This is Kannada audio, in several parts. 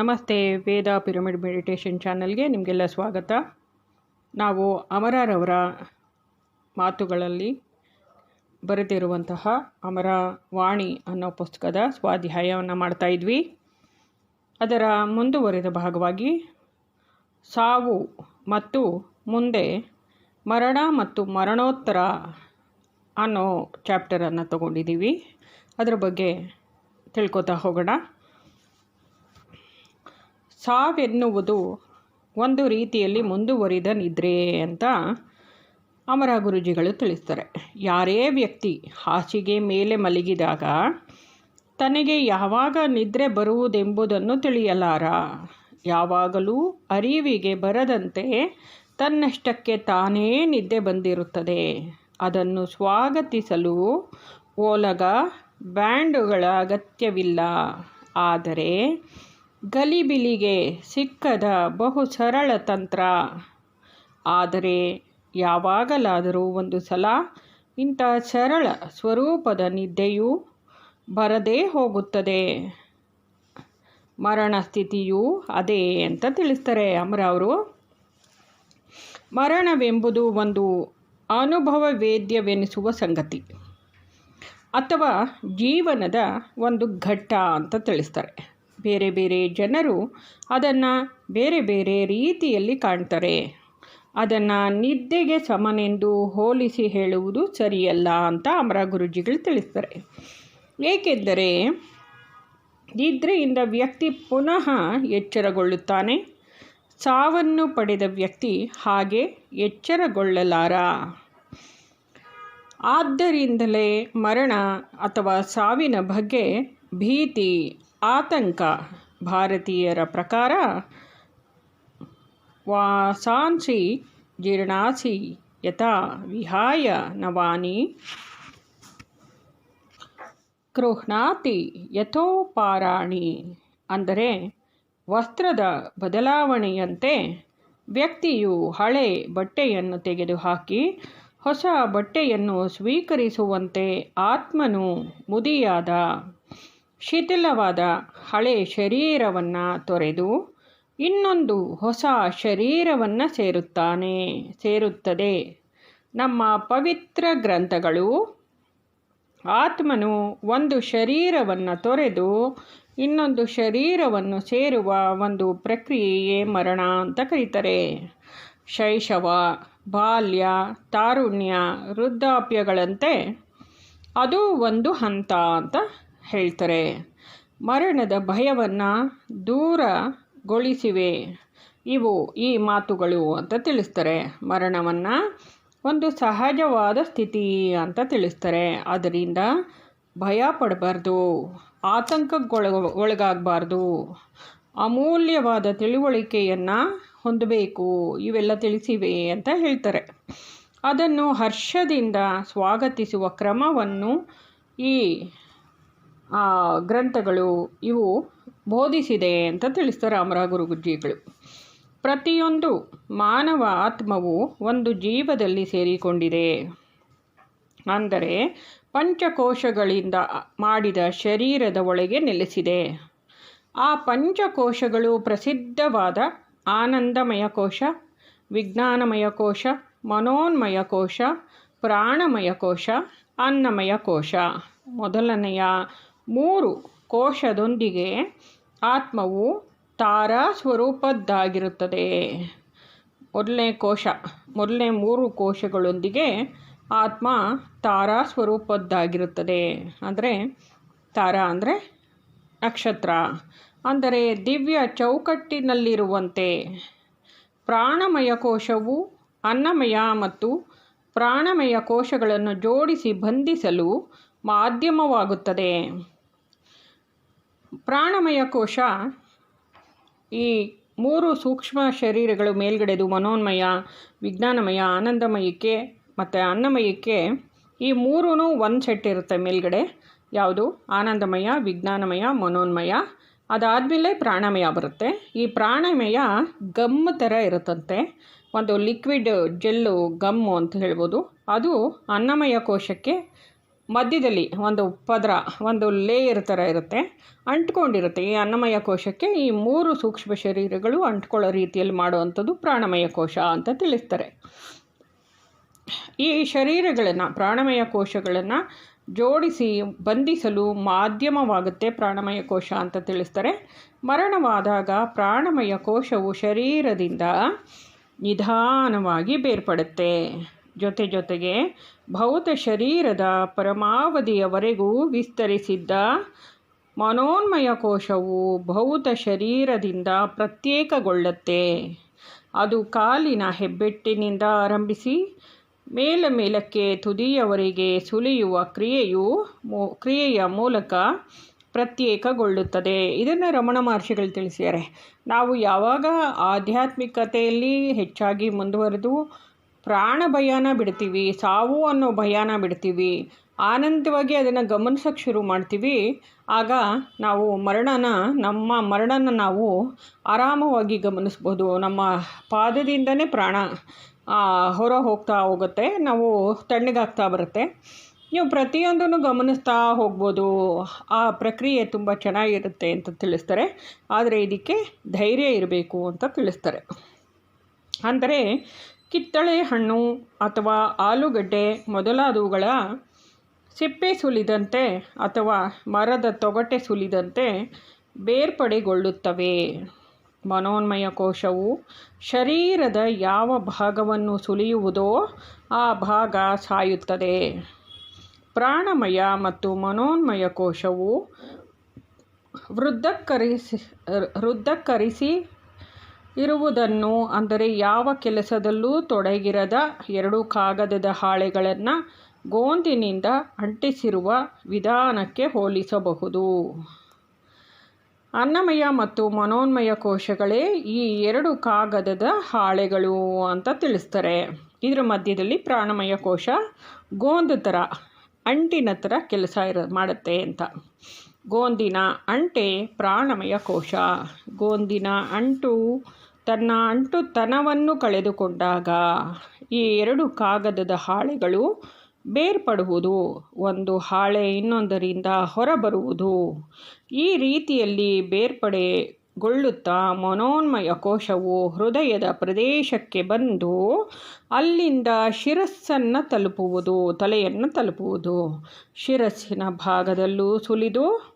ನಮಸ್ತೆ, ವೇದ ಪಿರಮಿಡ್ ಮೆಡಿಟೇಷನ್ ಚಾನಲ್ಗೆ ನಿಮಗೆಲ್ಲ ಸ್ವಾಗತ. ನಾವು ಅಮರರವರ ಮಾತುಗಳಲ್ಲಿ ಬರೆದಿರುವಂತಹ ಅಮರ ವಾಣಿ ಅನ್ನೋ ಪುಸ್ತಕದ ಸ್ವಾಧ್ಯಾಯವನ್ನು ಮಾಡ್ತಾ ಇದ್ವಿ. ಅದರ ಮುಂದುವರೆದ ಭಾಗವಾಗಿ, ಸಾವು ಮತ್ತು ಮುಂದೆ ಮರಣ ಮತ್ತು ಮರಣೋತ್ತರ ಅನ್ನೋ ಚಾಪ್ಟರನ್ನು ತಗೊಂಡಿದ್ದೀವಿ. ಅದರ ಬಗ್ಗೆ ತಿಳ್ಕೊತಾ ಹೋಗೋಣ. ಸಾವೆನ್ನುವುದು ಒಂದು ರೀತಿಯಲ್ಲಿ ಮುಂದುವರಿದ ನಿದ್ರೆ ಅಂತ ಅಮರ ಗುರುಜಿಗಳು ತಿಳಿಸ್ತಾರೆ. ಯಾರೇ ವ್ಯಕ್ತಿ ಹಾಸಿಗೆ ಮೇಲೆ ಮಲಗಿದಾಗ ತನಗೆ ಯಾವಾಗ ನಿದ್ರೆ ಬರುವುದೆಂಬುದನ್ನು ತಿಳಿಯಲಾರ. ಯಾವಾಗಲೂ ಅರಿವಿಗೆ ಬರದಂತೆ ತನ್ನಷ್ಟಕ್ಕೆ ತಾನೇ ನಿದ್ದೆ ಬಂದಿರುತ್ತದೆ. ಅದನ್ನು ಸ್ವಾಗತಿಸಲು ಓಲಗ ಬ್ಯಾಂಡುಗಳ ಅಗತ್ಯವಿಲ್ಲ. ಆದರೆ ಗಲಿಬಿಲಿಗೆ ಸಿಕ್ಕದ ಬಹು ಸರಳ ತಂತ್ರ. ಆದರೆ ಯಾವಾಗಲಾದರೂ ಒಂದು ಸಲ ಇಂಥ ಸರಳ ಸ್ವರೂಪದ ನಿದ್ದೆಯು ಬರದೇ ಹೋಗುತ್ತದೆ. ಮರಣ ಸ್ಥಿತಿಯು ಅದೇ ಅಂತ ತಿಳಿಸ್ತಾರೆ ಅಮರ ಅವರು. ಮರಣವೆಂಬುದು ಒಂದು ಅನುಭವ ವೇದ್ಯವೆನಿಸುವ ಸಂಗತಿ ಅಥವಾ ಜೀವನದ ಒಂದು ಘಟ್ಟ ಅಂತ ತಿಳಿಸ್ತಾರೆ. ಬೇರೆ ಬೇರೆ ಜನರು ಅದನ್ನು ಬೇರೆ ಬೇರೆ ರೀತಿಯಲ್ಲಿ ಕಾಣ್ತಾರೆ. ಅದನ್ನು ನಿದ್ದೆಗೆ ಸಮನೆಂದು ಹೋಲಿಸಿ ಹೇಳುವುದು ಸರಿಯಲ್ಲ ಅಂತ ಅಮರ ಗುರುಜಿಗಳು ತಿಳಿಸ್ತಾರೆ. ಏಕೆಂದರೆ ನಿದ್ರೆಯಿಂದ ವ್ಯಕ್ತಿ ಪುನಃ ಎಚ್ಚರಗೊಳ್ಳುತ್ತಾನೆ. ಸಾವನ್ನು ಪಡೆದ ವ್ಯಕ್ತಿ ಹಾಗೆ ಎಚ್ಚರಗೊಳ್ಳಲಾರ. ಆದ್ದರಿಂದಲೇ ಮರಣ ಅಥವಾ ಸಾವಿನ ಬಗ್ಗೆ ಭೀತಿ ಆತಂಕ. ಭಾರತೀಯರ ಪ್ರಕಾರ, ವಾಸಾಂಸಿ ಜೀರ್ಣಾಸಿ ಯಥಾ ವಿಹಾಯ ನವಾನಿ ಗೃಹ್ಣಾತಿ ಯಥೋಪಾರಾಣಿ ಅಂದರೆ ವಸ್ತ್ರದ ಬದಲಾವಣೆಯಂತೆ ವ್ಯಕ್ತಿಯು ಹಳೆ ಬಟ್ಟೆಯನ್ನು ತೆಗೆದುಹಾಕಿ ಹೊಸ ಬಟ್ಟೆಯನ್ನು ಸ್ವೀಕರಿಸುವಂತೆ ಆತ್ಮನು ಮುದಿಯಾದ ಶಿಥಿಲವಾದ ಹಳೆ ಶರೀರವನ್ನು ತೊರೆದು ಇನ್ನೊಂದು ಹೊಸ ಶರೀರವನ್ನು ಸೇರುತ್ತಾನೆ, ಸೇರುತ್ತದೆ. ನಮ್ಮ ಪವಿತ್ರ ಗ್ರಂಥಗಳು ಆತ್ಮನು ಒಂದು ಶರೀರವನ್ನು ತೊರೆದು ಇನ್ನೊಂದು ಶರೀರವನ್ನು ಸೇರುವ ಒಂದು ಪ್ರಕ್ರಿಯೆಯೇ ಮರಣ ಅಂತ ಕರೀತಾರೆ. ಶೈಶವ, ಬಾಲ್ಯ, ತಾರುಣ್ಯ, ವೃದ್ಧಾಪ್ಯಗಳಂತೆ ಅದು ಒಂದು ಹಂತ ಅಂತ ಹೇಳ್ತಾರೆ, ಮರಣದ ಭಯವನ್ನು ದೂರಗೊಳಿಸಿವೆ. ಇವು ಈ ಮಾತುಗಳು ಅಂತ ತಿಳಿಸ್ತಾರೆ. ಮರಣವನ್ನು ಒಂದು ಸಹಜವಾದ ಸ್ಥಿತಿ ಅಂತ ತಿಳಿಸ್ತಾರೆ. ಅದರಿಂದ ಭಯ ಪಡಬಾರ್ದು ಆತಂಕಗೊಳ ಒಳಗಾಗಬಾರ್ದು ಅಮೂಲ್ಯವಾದ ತಿಳುವಳಿಕೆಯನ್ನು ಹೊಂದಬೇಕು. ಇವೆಲ್ಲ ತಿಳಿಸಿವೆ ಅಂತ ಹೇಳ್ತಾರೆ. ಅದನ್ನು ಹರ್ಷದಿಂದ ಸ್ವಾಗತಿಸುವ ಕ್ರಮವನ್ನು ಈ ಗ್ರಂಥಗಳು ಇವು ಬೋಧಿಸಿದೆ ಅಂತ ತಿಳಿಸ್ತಾರೆ ಅಮರ ಗುರುಗುಜ್ಜಿಗಳು ಪ್ರತಿಯೊಂದು ಮಾನವ ಆತ್ಮವು ಒಂದು ಜೀವದಲ್ಲಿ ಸೇರಿಕೊಂಡಿದೆ. ಅಂದರೆ ಪಂಚಕೋಶಗಳಿಂದ ಮಾಡಿದ ಶರೀರದ ಒಳಗೆ ನೆಲೆಸಿದೆ. ಆ ಪಂಚಕೋಶಗಳು ಪ್ರಸಿದ್ಧವಾದ ಆನಂದಮಯ ಕೋಶ, ವಿಜ್ಞಾನಮಯ ಕೋಶ, ಮನೋನ್ಮಯ ಕೋಶ, ಪ್ರಾಣಮಯ ಕೋಶ, ಅನ್ನಮಯ ಕೋಶ. ಮೊದಲನೆಯ ಮೂರು ಕೋಶದೊಂದಿಗೆ ಆತ್ಮವು ತಾರಾ ಸ್ವರೂಪದ್ದಾಗಿರುತ್ತದೆ. ಮೊದಲನೇ ಕೋಶ, ಮೊದಲನೇ ಮೂರು ಕೋಶಗಳೊಂದಿಗೆ ಆತ್ಮ ತಾರಾ ಸ್ವರೂಪದ್ದಾಗಿರುತ್ತದೆ. ಅಂದರೆ ತಾರಾ ಅಂದರೆ ನಕ್ಷತ್ರ. ಅಂದರೆ ದಿವ್ಯ ಚೌಕಟ್ಟಿನಲ್ಲಿರುವಂತೆ ಪ್ರಾಣಮಯ ಕೋಶವು ಅನ್ನಮಯ ಮತ್ತು ಪ್ರಾಣಮಯ ಕೋಶಗಳನ್ನು ಜೋಡಿಸಿ ಬಂಧಿಸಲು ಮಾಧ್ಯಮವಾಗುತ್ತದೆ. ಪ್ರಾಣಮಯ ಕೋಶ ಈ ಮೂರು ಸೂಕ್ಷ್ಮ ಶರೀರಗಳು ಮೇಲ್ಗಡೆದು ಮನೋನ್ಮಯ, ವಿಜ್ಞಾನಮಯ, ಆನಂದಮಯಕ್ಕೆ ಮತ್ತು ಅನ್ನಮಯಕ್ಕೆ ಈ ಮೂರೂ ಒಂದು ಸೆಟ್ ಇರುತ್ತೆ ಮೇಲ್ಗಡೆ. ಯಾವುದು? ಆನಂದಮಯ, ವಿಜ್ಞಾನಮಯ, ಮನೋನ್ಮಯ. ಅದಾದಮೇಲೆ ಪ್ರಾಣಮಯ ಬರುತ್ತೆ. ಈ ಪ್ರಾಣಮಯ ಗಮ್ ಥರ ಇರುತ್ತಂತೆ. ಒಂದು ಲಿಕ್ವಿಡ್, ಜೆಲ್ಲು, ಗಮ್ಮು ಅಂತ ಹೇಳ್ಬೋದು. ಅದು ಅನ್ನಮಯ ಕೋಶಕ್ಕೆ ಮಧ್ಯದಲ್ಲಿ ಒಂದು ಪದರ, ಒಂದು ಲೇಯರ್ ಥರ ಇರುತ್ತೆ, ಅಂಟ್ಕೊಂಡಿರುತ್ತೆ. ಈ ಅನ್ನಮಯ ಕೋಶಕ್ಕೆ ಈ ಮೂರು ಸೂಕ್ಷ್ಮ ಶರೀರಗಳು ಅಂಟ್ಕೊಳ್ಳೋ ರೀತಿಯಲ್ಲಿ ಮಾಡುವಂಥದ್ದು ಪ್ರಾಣಮಯ ಕೋಶ ಅಂತ ತಿಳಿಸ್ತಾರೆ. ಈ ಶರೀರಗಳನ್ನು, ಪ್ರಾಣಮಯ ಕೋಶಗಳನ್ನು ಜೋಡಿಸಿ, ಬಂಧಿಸಲು ಮಾಧ್ಯಮವಾಗುತ್ತೆ ಪ್ರಾಣಮಯ ಕೋಶ ಅಂತ ತಿಳಿಸ್ತಾರೆ. ಮರಣವಾದಾಗ ಪ್ರಾಣಮಯ ಕೋಶವು ಶರೀರದಿಂದ ನಿಧಾನವಾಗಿ ಬೇರ್ಪಡುತ್ತೆ. ಜೊತೆ ಜೊತೆಗೆ ಭೌತ ಶರೀರದ ಪರಮಾವಧಿಯವರೆಗೂ ವಿಸ್ತರಿಸಿದ್ದ ಮನೋನ್ಮಯ ಕೋಶವು ಭೌತ ಶರೀರದಿಂದ ಪ್ರತ್ಯೇಕಗೊಳ್ಳುತ್ತೆ. ಅದು ಕಾಲಿನ ಹೆಬ್ಬೆಟ್ಟಿನಿಂದ ಆರಂಭಿಸಿ ಮೇಲ ಮೇಲಕ್ಕೆ ತುದಿಯವರೆಗೆ ಸುಲಿಯುವ ಕ್ರಿಯೆಯು ಕ್ರಿಯೆಯ ಮೂಲಕ ಪ್ರತ್ಯೇಕಗೊಳ್ಳುತ್ತದೆ. ಇದನ್ನು ರಮಣ ಮಹರ್ಷಿಗಳು ತಿಳಿಸಿದ್ದಾರೆ. ನಾವು ಯಾವಾಗ ಆಧ್ಯಾತ್ಮಿಕತೆಯಲ್ಲಿ ಹೆಚ್ಚಾಗಿ ಮುಂದುವರೆದು ಪ್ರಾಣ ಭಯಾನ ಬಿಡ್ತೀವಿ, ಸಾವು ಅನ್ನೋ ಭಯಾನ ಬಿಡ್ತೀವಿ, ಆನಂದವಾಗಿ ಅದನ್ನು ಗಮನಿಸೋಕ್ಕೆ ಶುರು ಮಾಡ್ತೀವಿ. ಆಗ ನಾವು ಮರಣನ, ನಮ್ಮ ಮರಣನ ನಾವು ಆರಾಮವಾಗಿ ಗಮನಿಸ್ಬೋದು. ನಮ್ಮ ಪಾದದಿಂದನೇ ಪ್ರಾಣ ಹೊರ ಹೋಗ್ತಾ ಹೋಗುತ್ತೆ. ನಾವು ತಣ್ಣಗಾಗ್ತಾ ಬರುತ್ತೆ. ನೀವು ಪ್ರತಿಯೊಂದನ್ನು ಗಮನಿಸ್ತಾ ಹೋಗ್ಬೋದು. ಆ ಪ್ರಕ್ರಿಯೆ ತುಂಬ ಚೆನ್ನಾಗಿರುತ್ತೆ ಅಂತ ತಿಳಿಸ್ತಾರೆ. ಆದರೆ ಇದಕ್ಕೆ ಧೈರ್ಯ ಇರಬೇಕು ಅಂತ ತಿಳಿಸ್ತಾರೆ. ಅಂದರೆ ಕಿತ್ತಳೆ ಹಣ್ಣು ಅಥವಾ ಆಲೂಗಡ್ಡೆ ಮೊದಲಾದವುಗಳ ಸಿಪ್ಪೆ ಸುಲಿದಂತೆ ಅಥವಾ ಮರದ ತೊಗಟೆ ಸುಲಿದಂತೆ ಬೇರ್ಪಡೆಗೊಳ್ಳುತ್ತವೆ. ಮನೋನ್ಮಯ ಕೋಶವು ಶರೀರದ ಯಾವ ಭಾಗವನ್ನು ಸುಲಿಯುವುದೋ ಆ ಭಾಗ ಸಾಯುತ್ತದೆ. ಪ್ರಾಣಮಯ ಮತ್ತು ಮನೋನ್ಮಯ ಕೋಶವು ವೃದ್ಧಕ್ಕರಿಸಿ ವೃದ್ಧಕ್ಕರಿಸಿ ಇರುವುದನ್ನು ಅಂದರೆ ಯಾವ ಕೆಲಸದಲ್ಲೂ ತೊಡಗಿರದ ಎರಡು ಕಾಗದದ ಹಾಳೆಗಳನ್ನು ಗೋಂದಿನಿಂದ ಅಂಟಿಸಿರುವ ವಿಧಾನಕ್ಕೆ ಹೋಲಿಸಬಹುದು. ಅನ್ನಮಯ ಮತ್ತು ಮನೋನ್ಮಯ ಕೋಶಗಳೇ ಈ ಎರಡು ಕಾಗದದ ಹಾಳೆಗಳು ಅಂತ ತಿಳಿಸ್ತಾರೆ. ಇದರ ಮಧ್ಯದಲ್ಲಿ ಪ್ರಾಣಮಯ ಕೋಶ ಗೋಂದು ಥರ ಅಂಟಿನ ಥರ ಕೆಲಸ ಇರ ಮಾಡುತ್ತೆ ಅಂತ. ಗೋಂದಿನ ಅಂಟೆ ಪ್ರಾಣಮಯ ಕೋಶ. ಗೋಂದಿನ ಅಂಟು ತನ್ನ ಅಂಟುತನವನ್ನು ಕಳೆದುಕೊಂಡಾಗ ಈ ಎರಡು ಕಾಗದದ ಹಾಳೆಗಳು ಬೇರ್ಪಡುವುದು, ಒಂದು ಹಾಳೆ ಇನ್ನೊಂದರಿಂದ ಹೊರಬರುವುದು. ಈ ರೀತಿಯಲ್ಲಿ ಬೇರ್ಪಡೆಗೊಳ್ಳುತ್ತಾ ಮನೋನ್ಮಯ ಕೋಶವು ಹೃದಯದ ಪ್ರದೇಶಕ್ಕೆ ಬಂದು ಅಲ್ಲಿಂದ ಶಿರಸ್ಸನ್ನು ತಲುಪುವುದು, ತಲೆಯನ್ನು ತಲುಪುವುದು. ಶಿರಸ್ಸಿನ ಭಾಗದಲ್ಲೂ ಸುಲಿದು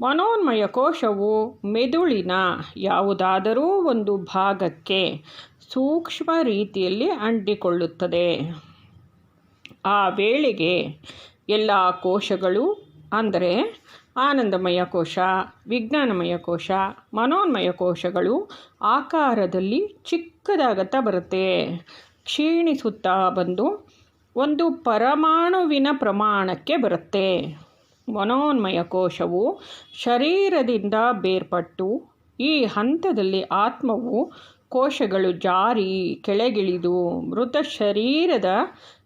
ಮನೋನ್ಮಯ ಕೋಶವು ಮೆದುಳಿನ ಯಾವುದಾದರೂ ಒಂದು ಭಾಗಕ್ಕೆ ಸೂಕ್ಷ್ಮ ರೀತಿಯಲ್ಲಿ ಅಂಟಿಕೊಳ್ಳುತ್ತದೆ. ಆ ವೇಳೆಗೆ ಎಲ್ಲ ಕೋಶಗಳು, ಅಂದರೆ ಆನಂದಮಯ ಕೋಶ, ವಿಜ್ಞಾನಮಯ ಕೋಶ, ಮನೋನ್ಮಯ ಕೋಶಗಳು ಆಕಾರದಲ್ಲಿ ಚಿಕ್ಕದಾಗತ್ತಾ ಬರುತ್ತೆ. ಕ್ಷೀಣಿಸುತ್ತಾ ಬಂದು ಒಂದು ಪರಮಾಣುವಿನ ಪ್ರಮಾಣಕ್ಕೆ ಬರುತ್ತೆ. ಮನೋನ್ಮಯ ಕೋಶವು ಶರೀರದಿಂದ ಬೇರ್ಪಟ್ಟು ಈ ಹಂತದಲ್ಲಿ ಆತ್ಮವು ಕೋಶಗಳು ಜಾರಿ ಕೆಳಗಿಳಿದು ಮೃತ ಶರೀರದ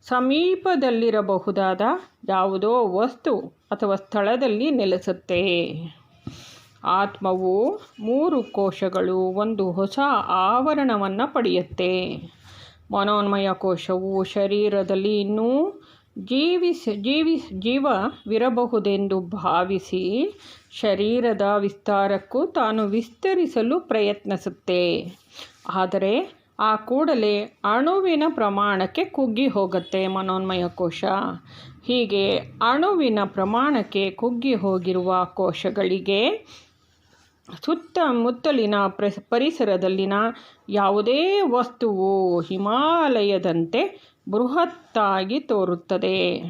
ಸಮೀಪದಲ್ಲಿರಬಹುದಾದ ಯಾವುದೋ ವಸ್ತು ಅಥವಾ ಸ್ಥಳದಲ್ಲಿ ನೆಲೆಸುತ್ತೆ. ಆತ್ಮವು ಮೂರು ಕೋಶಗಳು, ಒಂದು ಹೊಸ ಆವರಣವನ್ನು ಪಡೆಯುತ್ತೆ. ಮನೋನ್ಮಯ ಕೋಶವು ಶರೀರದಲ್ಲಿ ಇನ್ನೂ ಜೀವಿಸ, ಜೀವಿಸ್ ಜೀವವಿರಬಹುದೆಂದು ಭಾವಿಸಿ ಶರೀರದ ವಿಸ್ತಾರಕ್ಕೂ ತಾನು ವಿಸ್ತರಿಸಲು ಪ್ರಯತ್ನಿಸುತ್ತೆ. ಆದರೆ ಆ ಕೂಡಲೇ ಅಣುವಿನ ಪ್ರಮಾಣಕ್ಕೆ ಕುಗ್ಗಿ ಹೋಗುತ್ತೆ ಮನೋನ್ಮಯ ಕೋಶ. ಹೀಗೆ ಅಣುವಿನ ಪ್ರಮಾಣಕ್ಕೆ ಕುಗ್ಗಿ ಹೋಗಿರುವ ಕೋಶಗಳಿಗೆ ಸುತ್ತಮುತ್ತಲಿನ ಪ್ರ ಪರಿಸರದಲ್ಲಿನ ಯಾವುದೇ ವಸ್ತುವು ಹಿಮಾಲಯದಂತೆ ಬೃಹತ್ತಾಗಿ ತೋರುತ್ತದೆ.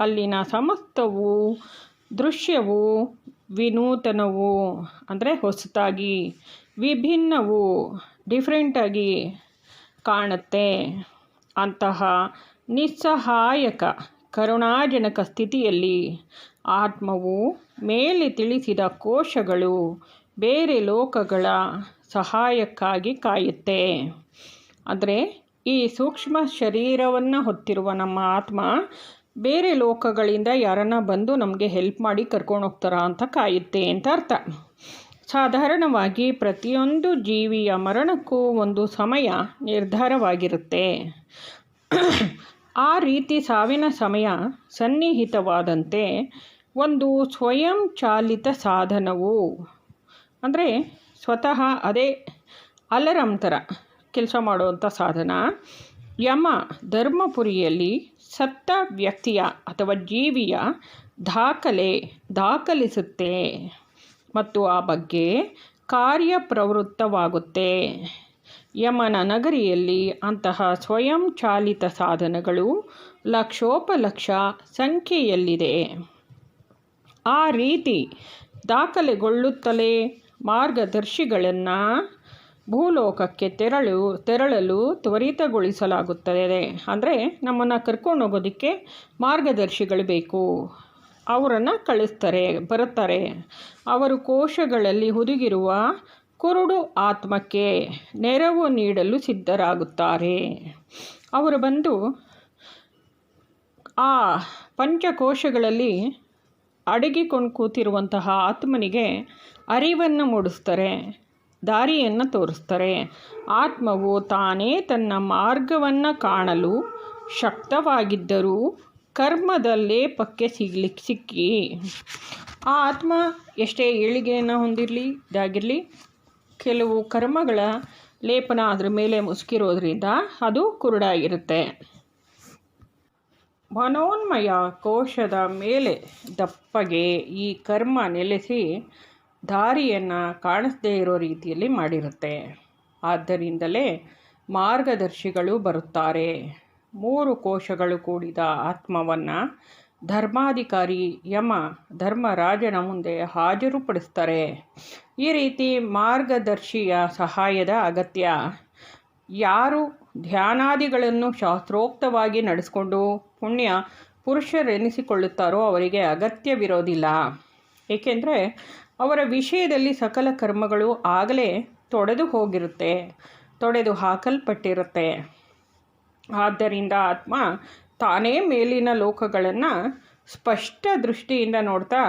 ಅಲ್ಲಿನ ಸಮಸ್ತವು, ದೃಶ್ಯವು, ವಿನೂತನವು, ಅಂದರೆ ಹೊಸತಾಗಿ, ವಿಭಿನ್ನವು, ಡಿಫ್ರೆಂಟಾಗಿ ಕಾಣುತ್ತೆ. ಅಂತಹ ನಿಸ್ಸಹಾಯಕ, ಕರುಣಾಜನಕ ಸ್ಥಿತಿಯಲ್ಲಿ ಆತ್ಮವು ಮೇಲೆ ತಿಳಿಸಿದ ಕೋಶಗಳು ಬೇರೆ ಲೋಕಗಳ ಸಹಾಯಕ್ಕಾಗಿ ಕಾಯುತ್ತೆ. ಅಂದರೆ ಈ ಸೂಕ್ಷ್ಮ ಶರೀರವನ್ನು ಹೊತ್ತಿರುವ ನಮ್ಮ ಆತ್ಮ ಬೇರೆ ಲೋಕಗಳಿಂದ ಯಾರನ್ನ ಬಂದು ನಮಗೆ ಹೆಲ್ಪ್ ಮಾಡಿ ಕರ್ಕೊಂಡು ಹೋಗ್ತಾರಾ ಅಂತ ಕಾಯುತ್ತೆ ಅಂತ ಅರ್ಥ. ಸಾಧಾರಣವಾಗಿ ಪ್ರತಿಯೊಂದು ಜೀವಿಯ ಮರಣಕ್ಕೂ ಒಂದು ಸಮಯ ನಿರ್ಧಾರವಾಗಿರುತ್ತೆ. ಆ ರೀತಿ ಸಾವಿನ ಸಮಯ ಸನ್ನಿಹಿತವಾದಂತೆ ಒಂದು ಸ್ವಯಂ ಚಾಲಿತ ಸಾಧನವು, ಅಂದರೆ ಸ್ವತಃ ಅದೇ ಅಲರಂ ಥರ ಕೆಲಸ ಮಾಡುವಂಥ ಸಾಧನ. ಯಮ ಧರ್ಮಪುರಿಯಲ್ಲಿ ಸತ್ತ ವ್ಯಕ್ತಿಯ ಅಥವಾ ಜೀವಿಯ ದಾಖಲೆ ದಾಖಲಿಸುತ್ತೆ. ಮತ್ತು ಆ ಬಗ್ಗೆ ಕಾರ್ಯಪ್ರವೃತ್ತವಾಗುತ್ತೆ ಯಮನ ನಗರಿಯಲ್ಲಿ ಅಂತಹ ಸ್ವಯಂ ಚಾಲಿತ ಸಾಧನಗಳು ಲಕ್ಷೋಪಲಕ್ಷ ಸಂಖ್ಯೆಯಲ್ಲಿದೆ. ಆ ರೀತಿ ದಾಖಲೆಗೊಳ್ಳುತ್ತಲೇ ಮಾರ್ಗದರ್ಶಿಗಳನ್ನು ಭೂಲೋಕಕ್ಕೆ ತೆರಳು, ತೆರಳಲು ತ್ವರಿತಗೊಳಿಸಲಾಗುತ್ತದೆ. ಅಂದರೆ ನಮ್ಮನ್ನು ಕರ್ಕೊಂಡು ಹೋಗೋದಕ್ಕೆ ಮಾರ್ಗದರ್ಶಿಗಳು ಬೇಕು. ಅವರನ್ನು ಕಳಿಸ್ತಾರೆ, ಬರುತ್ತಾರೆ. ಅವರು ಕೋಶಗಳಲ್ಲಿ ಹುದುಗಿರುವ ಕುರುಡು ಆತ್ಮಕ್ಕೆ ನೆರವು ನೀಡಲು ಸಿದ್ಧರಾಗುತ್ತಾರೆ. ಅವರು ಬಂದು ಆ ಪಂಚಕೋಶಗಳಲ್ಲಿ ಅಡಗಿಕೊಂಡು ಕೂತಿರುವಂತಹ ಆತ್ಮನಿಗೆ ಅರಿವನ್ನು ಮೂಡಿಸ್ತಾರೆ. ದಾರಿಯನ್ನು ತೋರಿಸ್ತಾರೆ. ಆತ್ಮವು ತಾನೇ ತನ್ನ ಮಾರ್ಗವನ್ನು ಕಾಣಲು ಶಕ್ತವಾಗಿದ್ದರೂ ಕರ್ಮದ ಲೇಪಕ್ಕೆ ಸಿಗ್ಲಿಕ್ಕೆ ಸಿಕ್ಕಿ. ಆ ಆತ್ಮ ಎಷ್ಟೇ ಏಳಿಗೆಯನ್ನು ಹೊಂದಿರಲಿ, ಇದಾಗಿರಲಿ, ಕೆಲವು ಕರ್ಮಗಳ ಲೇಪನ ಅದರ ಮೇಲೆ ಮುಸುಕಿರೋದ್ರಿಂದ ಅದು ಕುರುಡಾಗಿರುತ್ತೆ. ಮನೋನ್ಮಯ ಕೋಶದ ಮೇಲೆ ದಪ್ಪಗೆ ಈ ಕರ್ಮ ನೆಲೆಸಿ ದಾರಿಯನ್ನು ಕಾಣಿಸದೇ ಇರೋ ರೀತಿಯಲ್ಲಿ ಮಾಡಿರುತ್ತೆ. ಆದ್ದರಿಂದಲೇ ಮಾರ್ಗದರ್ಶಿಗಳು ಬರುತ್ತಾರೆ. ಮೂರು ಕೋಶಗಳು ಕೂಡಿದ ಆತ್ಮವನ್ನು ಧರ್ಮಾಧಿಕಾರಿ ಯಮ ಧರ್ಮರಾಜನ ಮುಂದೆ ಹಾಜರುಪಡಿಸ್ತಾರೆ. ಈ ರೀತಿ ಮಾರ್ಗದರ್ಶಿಯ ಸಹಾಯದ ಅಗತ್ಯ. ಯಾರು ಧ್ಯಾನಾದಿಗಳನ್ನು ಶಾಸ್ತ್ರೋಕ್ತವಾಗಿ ನಡೆಸಿಕೊಂಡು ಪುಣ್ಯ ಪುರುಷರೆನಿಸಿಕೊಳ್ಳುತ್ತಾರೋ ಅವರಿಗೆ ಅಗತ್ಯವಿರೋದಿಲ್ಲ. ಏಕೆಂದರೆ ಅವರ ವಿಷಯದಲ್ಲಿ ಸಕಲ ಕರ್ಮಗಳು ಆಗಲೇ ತೊಡೆದು ಹೋಗಿರುತ್ತೆ, ತೊಡೆದು ಹಾಕಲ್ಪಟ್ಟಿರುತ್ತೆ. ಆದ್ದರಿಂದ ಆತ್ಮ ತಾನೇ ಮೇಲಿನ ಲೋಕಗಳನ್ನು ಸ್ಪಷ್ಟ ದೃಷ್ಟಿಯಿಂದ ನೋಡ್ತಾ,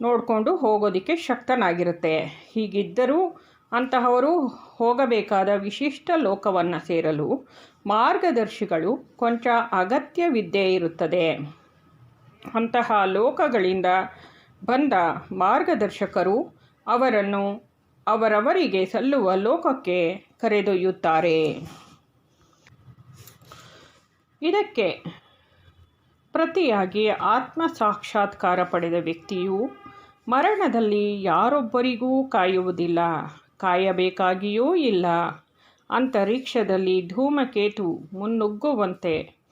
ನೋಡಿಕೊಂಡು ಹೋಗೋದಕ್ಕೆ ಶಕ್ತನಾಗಿರುತ್ತೆ. ಹೀಗಿದ್ದರೂ ಅಂತಹವರು ಹೋಗಬೇಕಾದ ವಿಶಿಷ್ಟ ಲೋಕವನ್ನು ಸೇರಲು ಮಾರ್ಗದರ್ಶಿಗಳು ಕೊಂಚ ಅಗತ್ಯವಿದ್ದೇ ಇರುತ್ತದೆ. ಅಂತಹ ಲೋಕಗಳಿಂದ ಬಂದ ಮಾರ್ಗದರ್ಶಕರು ಅವರನ್ನು ಅವರವರಿಗೆ ಸಲ್ಲುವ ಲೋಕಕ್ಕೆ ಕರೆದೊಯ್ಯುತ್ತಾರೆ. ಇದಕ್ಕೆ ಪ್ರತಿಯಾಗಿ ಆತ್ಮ ಸಾಕ್ಷಾತ್ಕಾರ ಪಡೆದ ವ್ಯಕ್ತಿಯು ಮರಣದಲ್ಲಿ ಯಾರೊಬ್ಬರಿಗೂ ಕಾಯುವುದಿಲ್ಲ, ಕಾಯಬೇಕಾಗಿಯೂ ಇಲ್ಲ. ಅಂತರಿಕ್ಷದಲ್ಲಿ ಧೂಮಕೇತು ಮುನ್ನುಗ್ಗುವಂತೆ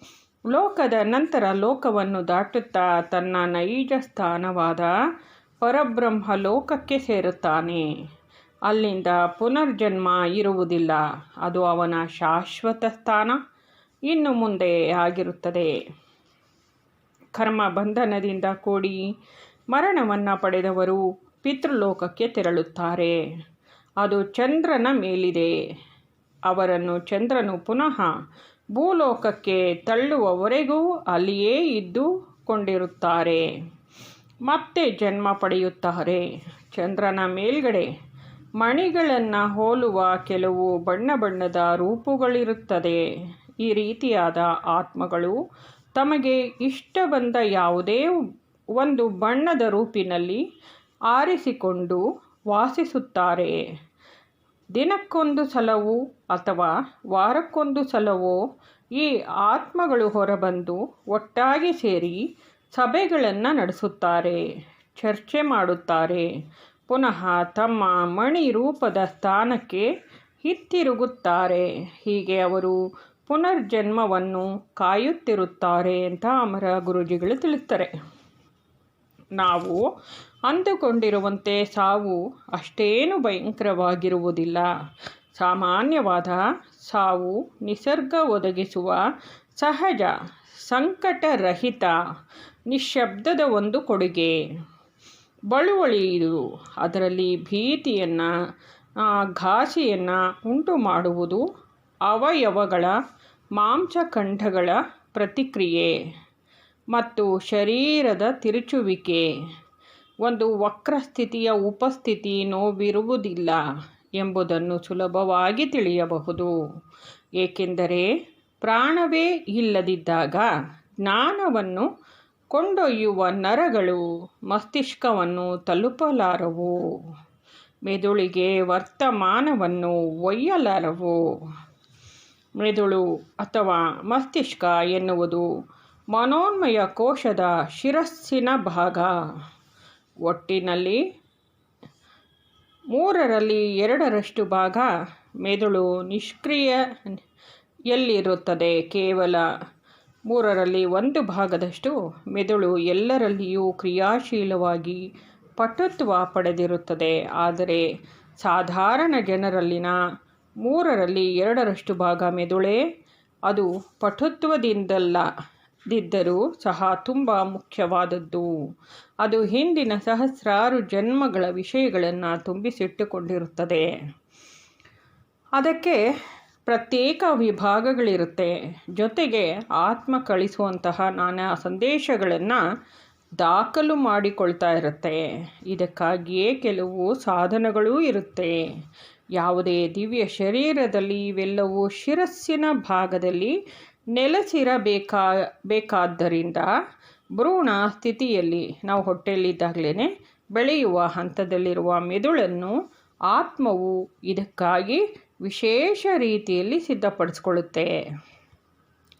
ಲೋಕದ ನಂತರ ಲೋಕವನ್ನು ದಾಟುತ್ತಾ ತನ್ನ ನೈಜ ಸ್ಥಾನವಾದ ಪರಬ್ರಹ್ಮ ಲೋಕಕ್ಕೆ ಸೇರುತ್ತಾನೆ. ಅಲ್ಲಿಂದ ಪುನರ್ಜನ್ಮ ಇರುವುದಿಲ್ಲ. ಅದು ಅವನ ಶಾಶ್ವತ ಸ್ಥಾನ. ಇನ್ನು ಮುಂದೆ ಆಗಿರುತ್ತದೆ. ಕರ್ಮ ಬಂಧನದಿಂದ ಕೂಡಿ ಮರಣವನ್ನು ಪಡೆದವರು ಪಿತೃಲೋಕಕ್ಕೆ ತೆರಳುತ್ತಾರೆ. ಅದು ಚಂದ್ರನ ಮೇಲಿದೆ. ಅವರನ್ನು ಚಂದ್ರನು ಪುನಃ ಭೂಲೋಕಕ್ಕೆ ತಳ್ಳುವವರೆಗೂ ಅಲ್ಲಿಯೇ ಇದ್ದುಕೊಂಡಿರುತ್ತಾರೆ ಮತ್ತೆ ಜನ್ಮ ಪಡೆಯುತ್ತಾರೆ. ಚಂದ್ರನ ಮೇಲ್ಗಡೆ ಮಣಿಗಳನ್ನು ಹೋಲುವ ಕೆಲವು ಬಣ್ಣ ಬಣ್ಣದ ರೂಪುಗಳಿರುತ್ತದೆ. ಈ ರೀತಿಯಾದ ಆತ್ಮಗಳು ತಮಗೆ ಇಷ್ಟ ಬಂದ ಯಾವುದೇ ಒಂದು ಬಣ್ಣದ ರೂಪಿನಲ್ಲಿ ಆರಿಸಿಕೊಂಡು ವಾಸಿಸುತ್ತಾರೆ. ದಿನಕ್ಕೊಂದು ಸಲವೋ ಅಥವಾ ವಾರಕ್ಕೊಂದು ಸಲವೋ ಈ ಆತ್ಮಗಳು ಹೊರಬಂದು ಒಟ್ಟಾಗಿ ಸೇರಿ ಸಭೆಗಳನ್ನು ನಡೆಸುತ್ತಾರೆ, ಚರ್ಚೆ ಮಾಡುತ್ತಾರೆ. ಪುನಃ ತಮ್ಮ ಮಣಿ ರೂಪದ ಸ್ಥಾನಕ್ಕೆ ಹಿತ್ತಿರುಗುತ್ತಾರೆ ಹೀಗೆ ಅವರು ಪುನರ್ಜನ್ಮವನ್ನು ಕಾಯುತ್ತಿರುತ್ತಾರೆ ಅಂತ ಅಮರ ಗುರುಜಿಗಳು ತಿಳಿಸ್ತಾರೆ. ನಾವು ಅಂದುಕೊಂಡಿರುವಂತೆ ಸಾವು ಅಷ್ಟೇನು ಭಯಂಕರವಾಗಿರುವುದಿಲ್ಲ. ಸಾಮಾನ್ಯವಾದ ಸಾವು ನಿಸರ್ಗ ಒದಗಿಸುವ ಸಹಜ ಸಂಕಟರಹಿತ ನಿಶ್ಶಬ್ದದ ಒಂದು ಕೊಡುಗೆ. ಬಳುವಳಿಯು ಅದರಲ್ಲಿ ಭೀತಿಯನ್ನು ಘಾಸಿಯನ್ನು ಉಂಟು ಮಾಡುವುದು ಅವಯವಗಳ ಮಾಂಸಖಂಡಗಳ ಪ್ರತಿಕ್ರಿಯೆ ಮತ್ತು ಶರೀರದ ತಿರುಚುವಿಕೆ. ಒಂದು ವಕ್ರಸ್ಥಿತಿಯ ಉಪಸ್ಥಿತಿ ನೋವಿರುವುದಿಲ್ಲ ಎಂಬುದನ್ನು ಸುಲಭವಾಗಿ ತಿಳಿಯಬಹುದು. ಏಕೆಂದರೆ ಪ್ರಾಣವೇ ಇಲ್ಲದಿದ್ದಾಗ ಜ್ಞಾನವನ್ನು ಕೊಂಡೊಯ್ಯುವ ನರಗಳು ಮಸ್ತಿಷ್ಕವನ್ನು ತಲುಪಲಾರವು. ಮೆದುಳಿಗೆ ವರ್ತಮಾನವನ್ನು ಒಯ್ಯಲಾರವು. ಮೆದುಳು ಅಥವಾ ಮಸ್ತಿಷ್ಕ ಎನ್ನುವುದು ಮನೋನ್ಮಯ ಕೋಶದ ಶಿರಸ್ಸಿನ ಭಾಗ. ಒಟ್ಟಿನಲ್ಲಿ ಮೂರರಲ್ಲಿ ಎರಡರಷ್ಟು ಭಾಗ ಮೆದುಳು ನಿಷ್ಕ್ರಿಯೆಯಲ್ಲಿರುತ್ತದೆ. ಕೇವಲ ಮೂರರಲ್ಲಿ ಒಂದು ಭಾಗದಷ್ಟು ಮೆದುಳು ಎಲ್ಲರಲ್ಲಿಯೂ ಕ್ರಿಯಾಶೀಲವಾಗಿ ಪಟುತ್ವ ಪಡೆದಿರುತ್ತದೆ. ಆದರೆ ಸಾಧಾರಣ ಜನರಲ್ಲಿನ ಮೂರರಲ್ಲಿ ಎರಡರಷ್ಟು ಭಾಗ ಮೆದುಳೇ, ಅದು ಪಟುತ್ವದಿಂದಲ್ಲದಿದ್ದರೂ ಸಹ ತುಂಬ ಮುಖ್ಯವಾದದ್ದು. ಅದು ಹಿಂದಿನ ಸಹಸ್ರಾರು ಜನ್ಮಗಳ ವಿಷಯಗಳನ್ನು ತುಂಬಿಸಿಟ್ಟುಕೊಂಡಿರುತ್ತದೆ. ಅದಕ್ಕೆ ಪ್ರತ್ಯೇಕ ವಿಭಾಗಗಳಿರುತ್ತೆ. ಜೊತೆಗೆ ಆತ್ಮ ಕಳಿಸುವಂತಹ ನಾನಾ ಸಂದೇಶಗಳನ್ನು ದಾಖಲು ಮಾಡಿಕೊಳ್ತಾ ಇರುತ್ತೆ. ಇದಕ್ಕಾಗಿಯೇ ಕೆಲವು ಸಾಧನಗಳೂ ಇರುತ್ತೆ. ಯಾವುದೇ ದಿವ್ಯ ಶರೀರದಲ್ಲಿ ಇವೆಲ್ಲವೂ ಶಿರಸ್ಸಿನ ಭಾಗದಲ್ಲಿ ನೆಲೆಸಿರಬೇಕಾ, ಬೇಕಾದ್ದರಿಂದ ಭ್ರೂಣ ಸ್ಥಿತಿಯಲ್ಲಿ ನಾವು ಹೊಟ್ಟೆಯಲ್ಲಿದ್ದಾಗಲೇ ಬೆಳೆಯುವ ಹಂತದಲ್ಲಿರುವ ಮೆದುಳನ್ನು ಆತ್ಮವು ಇದಕ್ಕಾಗಿ ವಿಶೇಷ ರೀತಿಯಲ್ಲಿ ಸಿದ್ಧಪಡಿಸ್ಕೊಳ್ಳುತ್ತೆ.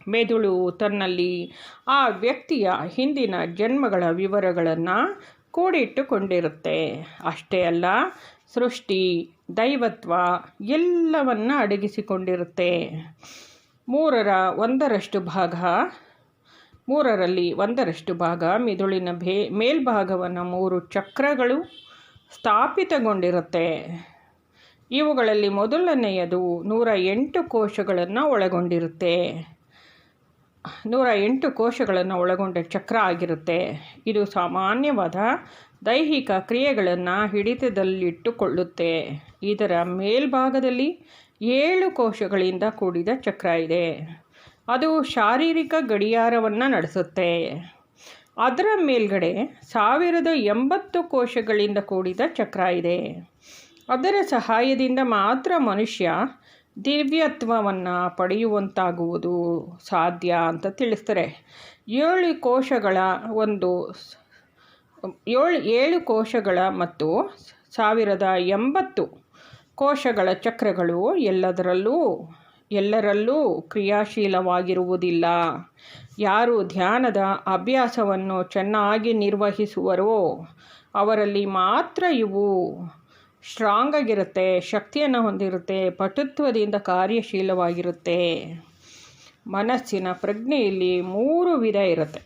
ಮೆದುಳು ತನ್ನಲ್ಲಿ ಆ ವ್ಯಕ್ತಿಯ ಹಿಂದಿನ ಜನ್ಮಗಳ ವಿವರಗಳನ್ನು ಕೂಡಿಟ್ಟುಕೊಂಡಿರುತ್ತೆ. ಅಷ್ಟೇ ಅಲ್ಲ, ಸೃಷ್ಟಿ, ದೈವತ್ವ ಎಲ್ಲವನ್ನು ಅಡಗಿಸಿಕೊಂಡಿರುತ್ತೆ. ಮೂರರ ಒಂದರಷ್ಟು ಭಾಗ. ಮೂರರಲ್ಲಿ ಒಂದರಷ್ಟು ಭಾಗ. ಮಿದುಳಿನ ಭೇ, ಮೇಲ್ಭಾಗವನ್ನು ಮೂರು ಚಕ್ರಗಳು ಸ್ಥಾಪಿತಗೊಂಡಿರುತ್ತೆ. ಇವುಗಳಲ್ಲಿ ಮೊದಲನೆಯದು ನೂರ ಎಂಟು ಕೋಶಗಳನ್ನು ಒಳಗೊಂಡಿರುತ್ತೆ. ನೂರ ಎಂಟು ಕೋಶಗಳನ್ನು ಒಳಗೊಂಡ ಚಕ್ರ ಆಗಿರುತ್ತೆ. ಇದು ಸಾಮಾನ್ಯವಾದ ದೈಹಿಕ ಕ್ರಿಯೆಗಳನ್ನು ಹಿಡಿತದಲ್ಲಿಟ್ಟುಕೊಳ್ಳುತ್ತೆ. ಇದರ ಮೇಲ್ಭಾಗದಲ್ಲಿ ಏಳು ಕೋಶಗಳಿಂದ ಕೂಡಿದ ಚಕ್ರ ಇದೆ. ಅದು ಶಾರೀರಿಕ ಗಡಿಯಾರವನ್ನು ನಡೆಸುತ್ತೆ. ಅದರ ಮೇಲ್ಗಡೆ ಸಾವಿರದ ಎಂಬತ್ತು ಕೋಶಗಳಿಂದ ಕೂಡಿದ ಚಕ್ರ ಇದೆ. ಅದರ ಸಹಾಯದಿಂದ ಮಾತ್ರ ಮನುಷ್ಯ ದಿವ್ಯತ್ವವನ್ನು ಪಡೆಯುವಂತಾಗುವುದು ಸಾಧ್ಯ ಅಂತ ತಿಳಿಸ್ತಾರೆ. ಏಳು ಕೋಶಗಳ ಒಂದು ಏಳು ಏಳು ಕೋಶಗಳ ಮತ್ತು ಸಾವಿರದ ಎಂಬತ್ತು ಕೋಶಗಳ ಚಕ್ರಗಳು ಎಲ್ಲದರಲ್ಲೂ, ಎಲ್ಲರಲ್ಲೂ ಕ್ರಿಯಾಶೀಲವಾಗಿರುವುದಿಲ್ಲ. ಯಾರು ಧ್ಯಾನದ ಅಭ್ಯಾಸವನ್ನು ಚೆನ್ನಾಗಿ ನಿರ್ವಹಿಸುವರೋ, ಅವರಲ್ಲಿ ಮಾತ್ರ ಇವು ಸ್ಟ್ರಾಂಗ್ ಆಗಿರುತ್ತೆ ಶಕ್ತಿಯನ್ನು ಹೊಂದಿರುತ್ತೆ, ಪಟುತ್ವದಿಂದ ಕಾರ್ಯಶೀಲವಾಗಿರುತ್ತೆ. ಮನಸ್ಸಿನ ಪ್ರಜ್ಞೆಯಲ್ಲಿ ಮೂರು ವಿಧ ಇರುತ್ತೆ.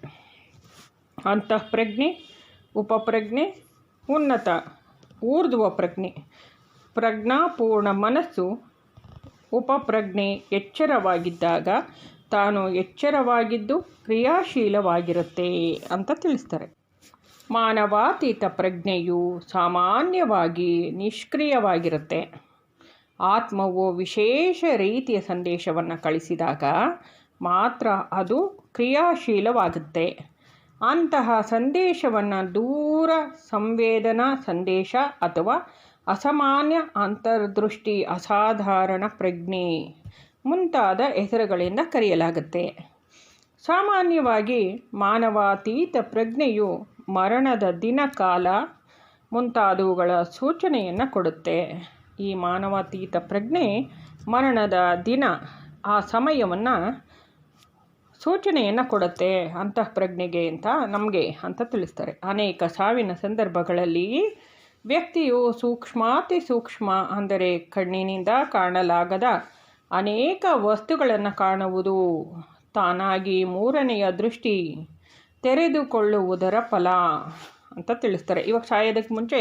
ಅಂತಃಪ್ರಜ್ಞೆ, ಉಪಪ್ರಜ್ಞೆ, ಉನ್ನತ ಊರ್ಧ್ವ ಪ್ರಜ್ಞೆ ಪ್ರಜ್ಞಾಪೂರ್ಣ ಮನಸ್ಸು ಉಪಪ್ರಜ್ಞೆ ಎಚ್ಚರವಾಗಿದ್ದಾಗ ತಾನು ಎಚ್ಚರವಾಗಿದ್ದು ಕ್ರಿಯಾಶೀಲವಾಗಿರುತ್ತೆ ಅಂತ ತಿಳಿಸ್ತಾರೆ. ಮಾನವಾತೀತ ಪ್ರಜ್ಞೆಯು ಸಾಮಾನ್ಯವಾಗಿ ನಿಷ್ಕ್ರಿಯವಾಗಿರುತ್ತೆ. ಆತ್ಮವು ವಿಶೇಷ ರೀತಿಯ ಸಂದೇಶವನ್ನು ಕಳಿಸಿದಾಗ ಮಾತ್ರ ಅದು ಕ್ರಿಯಾಶೀಲವಾಗುತ್ತೆ. ಅಂತಹ ಸಂದೇಶವನ್ನು ದೂರ ಸಂವೇದನಾ ಸಂದೇಶ ಅಥವಾ ಅಸಾಮಾನ್ಯ ಅಂತರ್ದೃಷ್ಟಿ ಅಸಾಧಾರಣ ಪ್ರಜ್ಞೆ ಮುಂತಾದ ಹೆಸರುಗಳಿಂದ ಕರೆಯಲಾಗುತ್ತೆ. ಸಾಮಾನ್ಯವಾಗಿ ಮಾನವಾತೀತ ಪ್ರಜ್ಞೆಯು ಮರಣದ ದಿನ ಕಾಲ ಮುಂತಾದವುಗಳ ಸೂಚನೆಯನ್ನು ಕೊಡುತ್ತೆ. ಈ ಮಾನವಾತೀತ ಪ್ರಜ್ಞೆ ಮರಣದ ದಿನ, ಆ ಸಮಯವನ್ನು ಸೂಚನೆಯನ್ನು ಕೊಡುತ್ತೆ. ಅಂತಃಪ್ರಜ್ಞೆಗೆ ಅಂತ ನಮಗೆ ಅಂತ ತಿಳಿಸ್ತಾರೆ. ಅನೇಕ ಸಾವಿನ ಸಂದರ್ಭಗಳಲ್ಲಿ ವ್ಯಕ್ತಿಯು ಸೂಕ್ಷ್ಮಾತಿ ಸೂಕ್ಷ್ಮ ಅಂದರೆ ಕಣ್ಣಿನಿಂದ ಕಾಣಲಾಗದ ಅನೇಕ ವಸ್ತುಗಳನ್ನು ಕಾಣುವುದು ತಾನಾಗಿ ಮೂರನೆಯ ದೃಷ್ಟಿ ತೆರೆದುಕೊಳ್ಳುವುದರ ಫಲ ಅಂತ ತಿಳಿಸ್ತಾರೆ. ಇವಾಗ ಸಾಯೋದಕ್ಕೆ ಮುಂಚೆ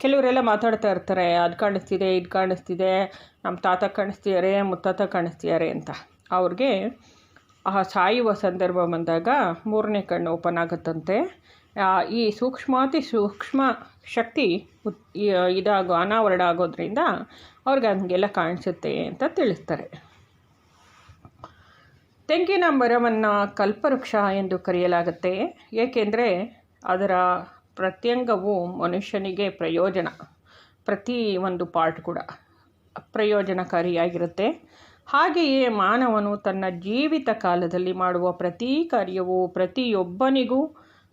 ಕೆಲವರೆಲ್ಲ ಮಾತಾಡ್ತಾ ಇರ್ತಾರೆ, ಅದು ಕಾಣಿಸ್ತಿದೆ, ಇದು ಕಾಣಿಸ್ತಿದೆ, ನಮ್ಮ ತಾತ ಕಾಣಿಸ್ತಿದ್ದಾರೆ, ಮುತ್ತಾತ ಕಾಣಿಸ್ತಿದ್ದಾರೆ ಅಂತ. ಅವ್ರಿಗೆ ಆ ಸಾಯುವ ಸಂದರ್ಭ ಬಂದಾಗ ಮೂರನೇ ಕಣ್ಣು ಓಪನ್ ಆಗುತ್ತಂತೆ. ಈ ಸೂಕ್ಷ್ಮಾತಿ ಸೂಕ್ಷ್ಮ ಶಕ್ತಿ ಇದಾಗೋ ಅನಾವರಣ ಆಗೋದ್ರಿಂದ ಅವ್ರಿಗೆ ಹಂಗೆಲ್ಲ ಕಾಣಿಸುತ್ತೆ ಅಂತ ತಿಳಿಸ್ತಾರೆ. ತೆಂಗಿನ ಮರವನ್ನು ಕಲ್ಪವೃಕ್ಷ ಎಂದು ಕರೆಯಲಾಗುತ್ತೆ. ಏಕೆಂದರೆ ಅದರ ಪ್ರತ್ಯಂಗವು ಮನುಷ್ಯನಿಗೆ ಪ್ರಯೋಜನ. ಪ್ರತಿ ಒಂದು ಪಾರ್ಟ್ ಕೂಡ ಪ್ರಯೋಜನಕಾರಿಯಾಗಿರುತ್ತೆ. ಹಾಗೆಯೇ ಮಾನವನು ತನ್ನ ಜೀವಿತ ಕಾಲದಲ್ಲಿ ಮಾಡುವ ಪ್ರತಿ ಕಾರ್ಯವೂ ಪ್ರತಿಯೊಬ್ಬನಿಗೂ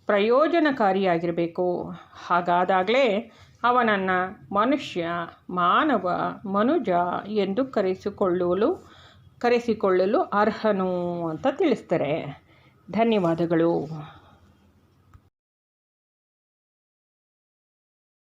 ಪ್ರಯೋಜನಕಾರಿಯಾಗಿರಬೇಕು. ಹಾಗಾದಾಗಲೇ ಅವನನ್ನು ಮನುಷ್ಯ ಮಾನವ ಮನುಜ ಎಂದು ಕರೆಸಿಕೊಳ್ಳಲು ಕರೆಸಿಕೊಳ್ಳಲು ಅರ್ಹನು ಅಂತ ತಿಳಿಸ್ತಾರೆ. ಧನ್ಯವಾದಗಳು.